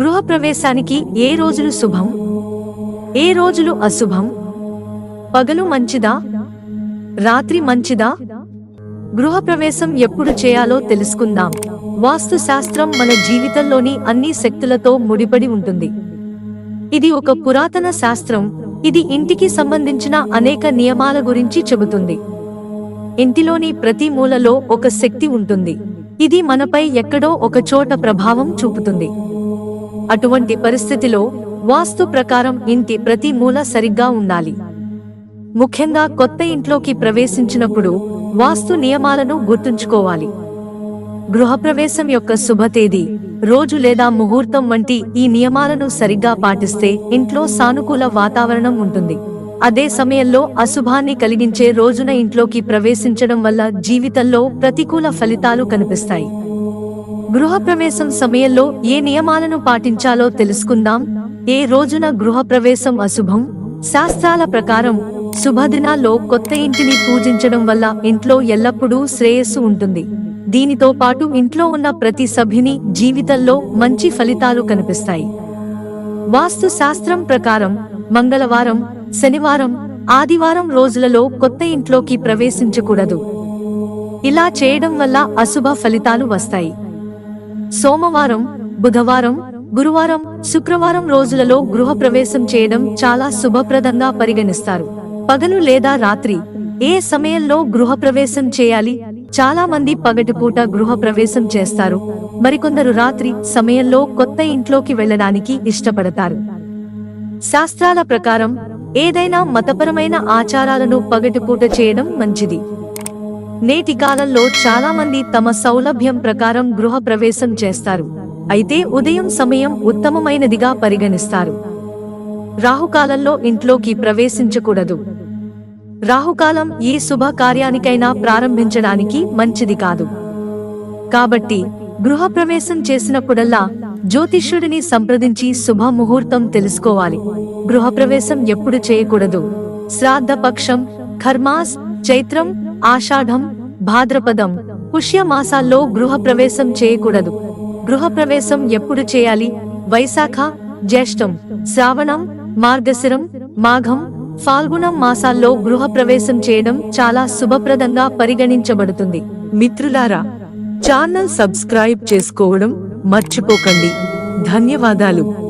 గృహప్రవేశానికి ఏ రోజులు శుభం? ఏ రోజులు అశుభం? పగలు మంచిదా? రాత్రి మంచిదా? గృహప్రవేశం ఎప్పుడు చేయాలో తెలుసుకుందాం. వాస్తు శాస్త్రం మన జీవితంలోని అన్ని శక్తులతో ముడిపడి ఉంటుంది. ఇది ఒక పురాతన శాస్త్రం. ఇది ఇంటికి సంబంధించిన అనేక నియమాల గురించి చెబుతుంది. ఇంటిలోని ప్రతి మూలలో ఒక శక్తి ఉంటుంది. ఇది మనపై ఎక్కడో ఒక చోట ప్రభావం చూపుతుంది. అటువంటి పరిస్థితిలో వాస్తు ప్రకారం ఇంటి ప్రతి మూల సరిగ్గా ఉండాలి. ముఖ్యంగా కొత్త ఇంట్లోకి ప్రవేశించినప్పుడు వాస్తు నియమాలను గుర్తుంచుకోవాలి. గృహప్రవేశం యొక్క శుభతేదీ రోజు లేదా ముహూర్తం వంటి ఈ నియమాలను సరిగ్గా పాటిస్తే ఇంట్లో సానుకూల వాతావరణం ఉంటుంది. అదే సమయంలో అశుభాన్ని కలిగించే రోజున ఇంట్లోకి ప్రవేశించడం వల్ల జీవితంలో ప్రతికూల ఫలితాలు కనిపిస్తాయి. గృహప్రవేశం సమయంలో ఏ నియమాలను పాటించాలో తెలుసుకుందాం. ఏ రోజున గృహప్రవేశం అశుభం? శాస్త్రాల ప్రకారం శుభదినాల్లో కొత్త ఇంటిని పూజించడం వల్ల ఇంట్లో ఎల్లప్పుడూ శ్రేయస్సు ఉంటుంది. దీనితో పాటు ఇంట్లో ఉన్న ప్రతి సభ్యుని జీవితంలో మంచి ఫలితాలు కనిపిస్తాయి. వాస్తు శాస్త్రం ప్రకారం మంగళవారం శనివారం ఆదివారం రోజులలో కొత్త ఇంట్లోకి ప్రవేశించకూడదు. ఇలా చేయడం వల్ల అశుభ ఫలితాలు వస్తాయి. సోమవారం బుధవారం గురువారం శుక్రవారం రోజులలో గృహప్రవేశం చేయడం చాలా శుభప్రదంగా పరిగణిస్తారు. పగలు లేదా రాత్రి ఏ సమయంలో గృహప్రవేశం చేయాలి? చాలా మంది పగటిపూట గృహప్రవేశం చేస్తారు. మరికొందరు రాత్రి సమయంలో కొత్త ఇంట్లోకి వెళ్ళడానికి ఇష్టపడతారు. శాస్త్రాల ప్రకారం ఏదైనా మతపరమైన ఆచారాలను పగటిపూట చేయడం మంచిది. నేటి కాలంలో చాలా మంది తమ సౌలభ్యం ప్రకారం గృహ ప్రవేశం చేస్తారు. అయితే ఉదయం సమయం ఉత్తమమైనదిగా పరిగణిస్తారు. రాహుకాలంలో ఇంట్లోకి ప్రవేశించకూడదు. రాహుకాలం ఏ శుభ కార్యానికైనా ప్రారంభించడానికి మంచిది కాదు. కాబట్టి గృహప్రవేశం చేసినప్పుడల్లా జ్యోతిష్యుడిని సంప్రదించి శుభ ముహూర్తం తెలుసుకోవాలి గృహప్రవేశం ఎప్పుడు చేయకూడదు. శ్రాద్ధపక్షం ఖర్మాస్ చైత్రం ఆషాఢం భాద్రపదం. పుష్య మాసాల్లో గృహప్రవేశం చేయకూడదు. గృహప్రవేశం ఎప్పుడు చేయాలి? వైశాఖ జ్యేష్టం శ్రావణం మార్గశిరం మాఘం ఫాల్గుణం మాసాల్లో గృహప్రవేశం చేయడం చాలా శుభప్రదంగా పరిగణించబడుతుంది. మిత్రులారా ఛానల్ సబ్స్క్రైబ్ చేసుకోవడం మర్చిపోకండి. ధన్యవాదాలు.